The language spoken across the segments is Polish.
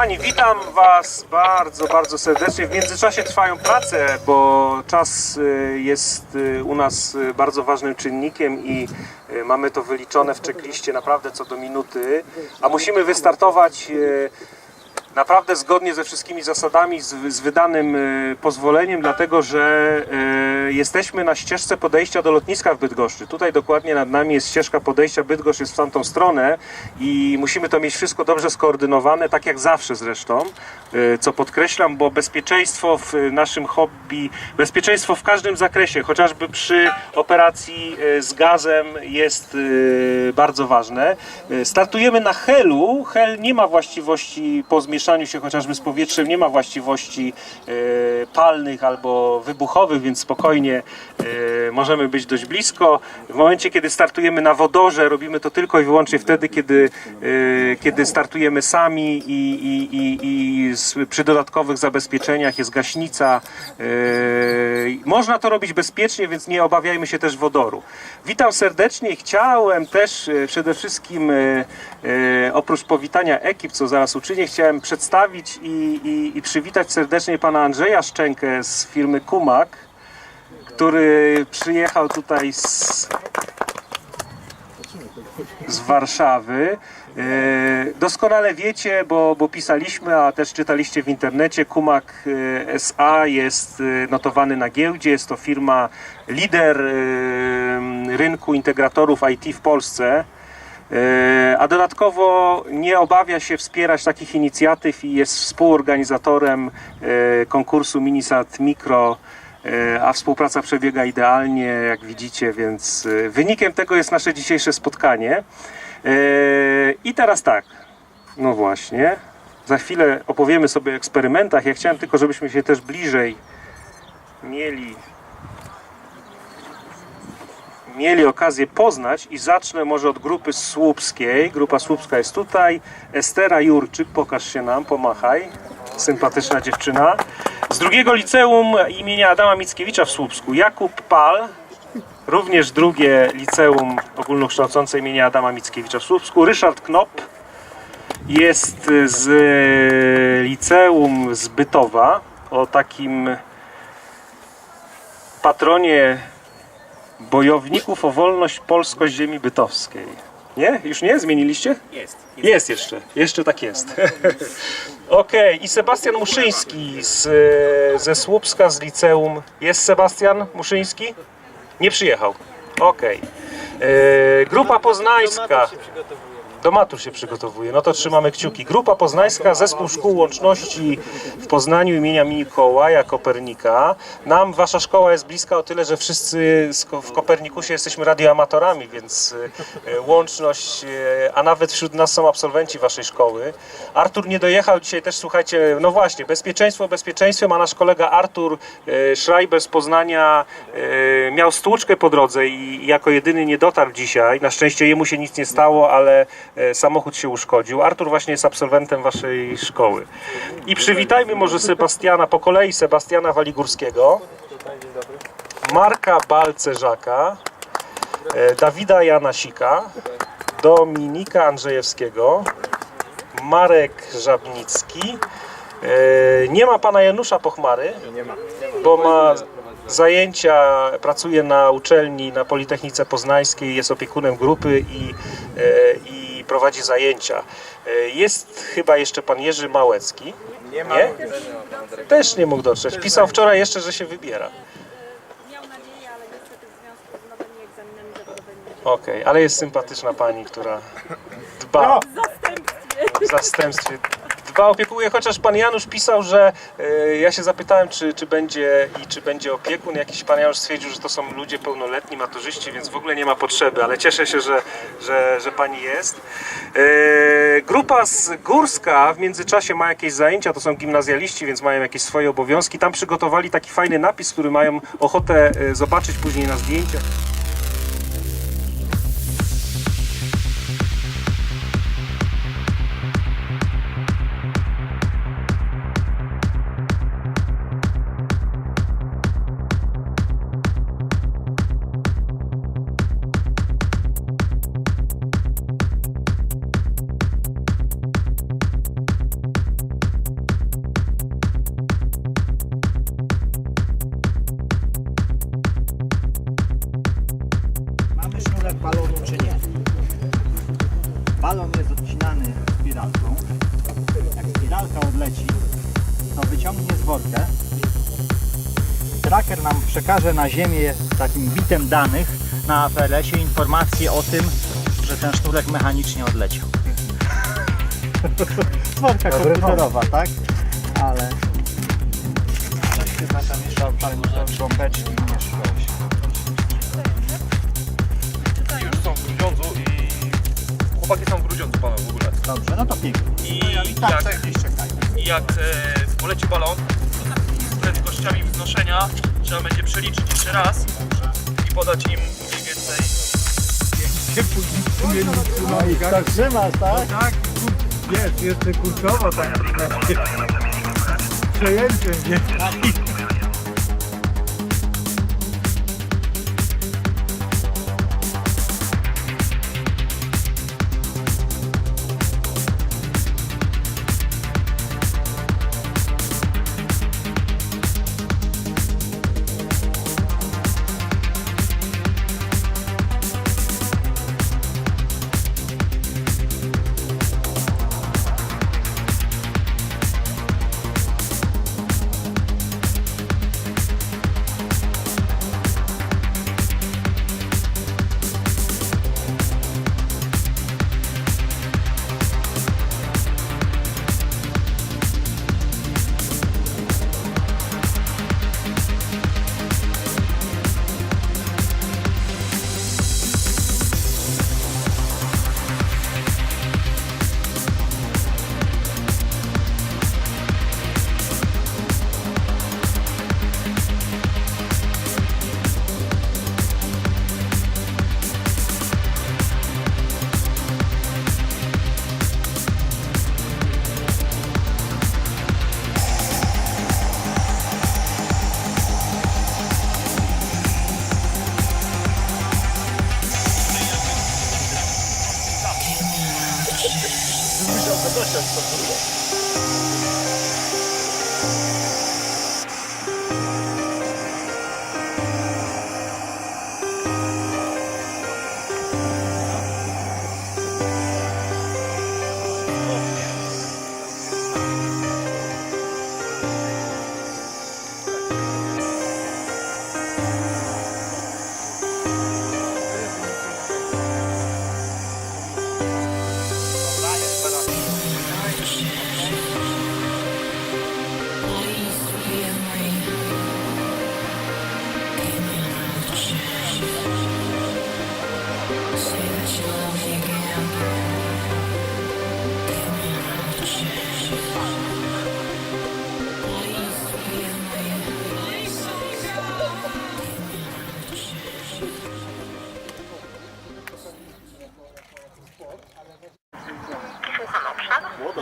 Kochani, witam Was bardzo, bardzo serdecznie. W międzyczasie trwają prace, bo czas y, jest y, u nas y, bardzo ważnym czynnikiem i mamy to wyliczone w checkliście naprawdę co do minuty, a musimy wystartować naprawdę zgodnie ze wszystkimi zasadami, z, z wydanym y, pozwoleniem, dlatego że y, jesteśmy na ścieżce podejścia do lotniska w Bydgoszczy. Tutaj dokładnie nad nami jest ścieżka podejścia, Bydgoszcz jest w tamtą stronę i musimy to mieć wszystko dobrze skoordynowane, tak jak zawsze zresztą, co podkreślam, bo bezpieczeństwo w naszym hobby, bezpieczeństwo w każdym zakresie, chociażby przy operacji y, z gazem jest y, bardzo ważne. Startujemy na Helu. Hel nie ma właściwości po zmieszaniu się chociażby z powietrzem, nie ma właściwości palnych albo wybuchowych, więc spokojnie możemy być dość blisko. W momencie, kiedy startujemy na wodorze, robimy to tylko i wyłącznie wtedy, kiedy, kiedy startujemy sami i, i, i, i przy dodatkowych zabezpieczeniach jest gaśnica. Y, można to robić bezpiecznie, więc nie obawiajmy się też wodoru. Witam serdecznie. Chciałem też e, przede wszystkim e, oprócz powitania ekip, co zaraz uczynię, chciałem przedstawić i, i, i przywitać serdecznie pana Andrzeja Szczękę z firmy Kumak, który przyjechał tutaj z, z Warszawy. E, Doskonale wiecie, bo, bo pisaliśmy, a też czytaliście w internecie, Kumak e, SA jest e, notowany na giełdzie. Jest to firma lider rynku integratorów IT w Polsce. A dodatkowo nie obawia się wspierać takich inicjatyw i jest współorganizatorem konkursu Minisat Mikro, a współpraca przebiega idealnie, jak widzicie, więc e, wynikiem tego jest nasze dzisiejsze spotkanie. E, I teraz tak, no właśnie, za chwilę opowiemy sobie o eksperymentach. Ja chciałem tylko, żebyśmy się też bliżej mieli mieli okazję poznać i zacznę może od grupy słupskiej. Grupa słupska jest tutaj. Estera Jurczyk, pokaż się nam, pomachaj. Sympatyczna dziewczyna. Z drugiego liceum imienia Adama Mickiewicza w Słupsku. Jakub Pal, również drugie liceum ogólnokształcące imienia Adama Mickiewicza w Słupsku. Ryszard Knop jest z liceum z Bytowa o takim patronie bojowników o wolność polskość ziemi bytowskiej. Nie? Już nie? Zmieniliście? Jest. Jest jeszcze. Jeszcze tak jest. Okej. I Sebastian Muszyński z, e, ze Słupska z liceum. Jest Sebastian Muszyński? Nie przyjechał. Okej. E, Grupa poznańska. się. Do matur się przygotowuje, no to trzymamy kciuki. Grupa Poznańska, Zespół Szkół Łączności w Poznaniu imienia Mikołaja Kopernika. Nam wasza szkoła jest bliska o tyle, że wszyscy w Kopernikusie jesteśmy radioamatorami, więc e, łączność, e, a nawet wśród nas są absolwenci waszej szkoły. Artur nie dojechał dzisiaj też, słuchajcie, no właśnie, bezpieczeństwo bezpieczeństwem, a nasz kolega Artur e, Schreiber z Poznania miał stłuczkę po drodze i jako jedyny nie dotarł dzisiaj. Na szczęście jemu się nic nie stało, ale samochód się uszkodził. Artur właśnie jest absolwentem waszej szkoły. I przywitajmy może Sebastiana, po kolei Sebastiana Waligórskiego, Marka Balcerzaka, e, Dawida Janasika, Dominika Andrzejewskiego, Marek Żabnicki. E, Nie ma pana Janusza Pochmary, bo ma zajęcia, pracuje na uczelni na Politechnice Poznańskiej, jest opiekunem grupy e, i prowadzi zajęcia. E, Jest chyba jeszcze pan Jerzy Małecki. Nie ma. Nie? Też nie. Też mógł dotrzeć. Pisał wczoraj jeszcze, że się wybiera. Miał nadzieję, ale niestety w związku z nowymi egzaminami zawodowymi Okej, ale jest sympatyczna pani, która dba w zastępstwie. w zastępstwie. Dba opiekuje, chociaż pan Janusz pisał, że e, ja się zapytałem, czy, czy będzie i czy będzie opiekun. Jakiś pan Janusz stwierdził, że to są ludzie pełnoletni, maturzyści, więc w ogóle nie ma potrzeby, ale cieszę się, że, że, że pani jest. E, grupa z Górska w międzyczasie ma jakieś zajęcia, to są gimnazjaliści, więc mają jakieś swoje obowiązki. Tam przygotowali taki fajny napis, który mają ochotę e, zobaczyć później na zdjęciach. Spiralka odleci, to wyciągnie z worka. Tracker nam przekaże na ziemię takim bitem danych na APLS-ie informację o tym, że ten sznurek mechanicznie odleciał. Worka komputerowa, tak? Ale coś chyba tam jeszcze nie szłeś. Już są w Grudziądzu i chłopaki są w Grudziądzu panu w ogóle. Dobrze, no to pięknie. I Tak, jak, tak gdzieś czekają. i jak e, poleci balon, to z prędkościami wznoszenia trzeba będzie przeliczyć jeszcze raz i podać im mniej więcej tak trzymasz, tak? Tak, jest, jeszcze kurczowo tak. Przejęciem, nie? Dois anos para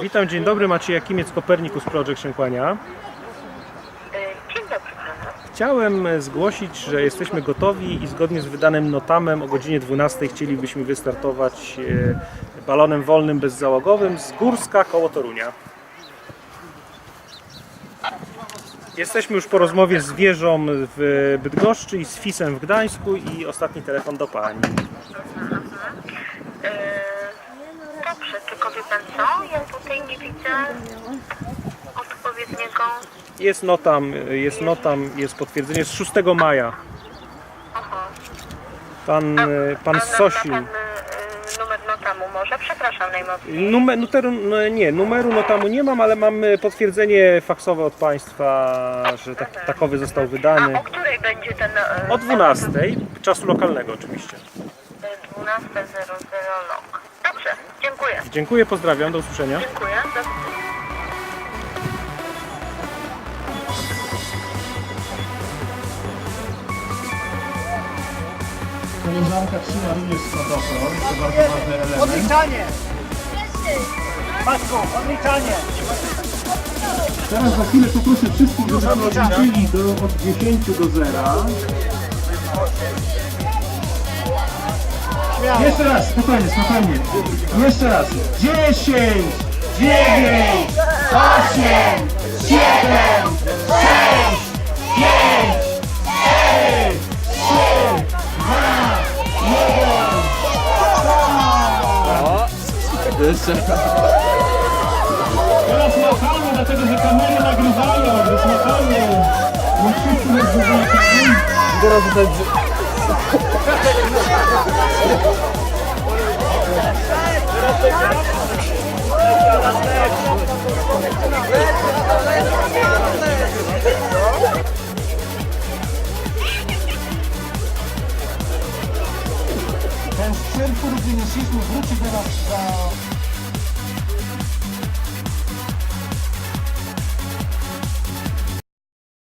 Witam, dzień dobry. Maciej Jakimiec, Kopernikus Project Szękłania. Dzień dobry panu. Chciałem e, zgłosić, że jesteśmy gotowi i zgodnie z wydanym notamem o godzinie 12 chcielibyśmy wystartować e, balonem wolnym bezzałogowym z Górska koło Torunia. Jesteśmy już po rozmowie z wieżą w Bydgoszczy i z FIS-em w Gdańsku i ostatni telefon do Pani. Yy, dobrze, tylko wie pan co? Ja tutaj nie widzę odpowiedniego. Jest notam, jest notam, jest potwierdzenie z 6 maja. Aha. Pan, e, pan A Sosin. Pan, yy, numer notamu może? Przepraszam najmocniej. Numer, numeru, no nie, numeru notamu nie mam, ale mam e, potwierdzenie faksowe od Państwa, że tak, takowy został wydany. A o której będzie ten... Yy, O 12, czasu lokalnego oczywiście. 12.00 lok. Dziękuję. Dziękuję, pozdrawiam, do usłyszenia. Dziękuję. Do. Koleżanka trzyma również spadochron, to bardzo ważny element. Odliczanie! Matko, odliczanie! Teraz za chwilę poproszę wszystkich, żeby odliczyli do, od 10 do 0. Jeszcze raz, spokojnie, spokojnie. Jeszcze raz. 10, 9, 8, 7, 6, 5, 4, 3, 2, 1. Teraz machamy, dlatego że kamery nagrywają, więc machamy. Nie wszyscy nas zobaczą. Ten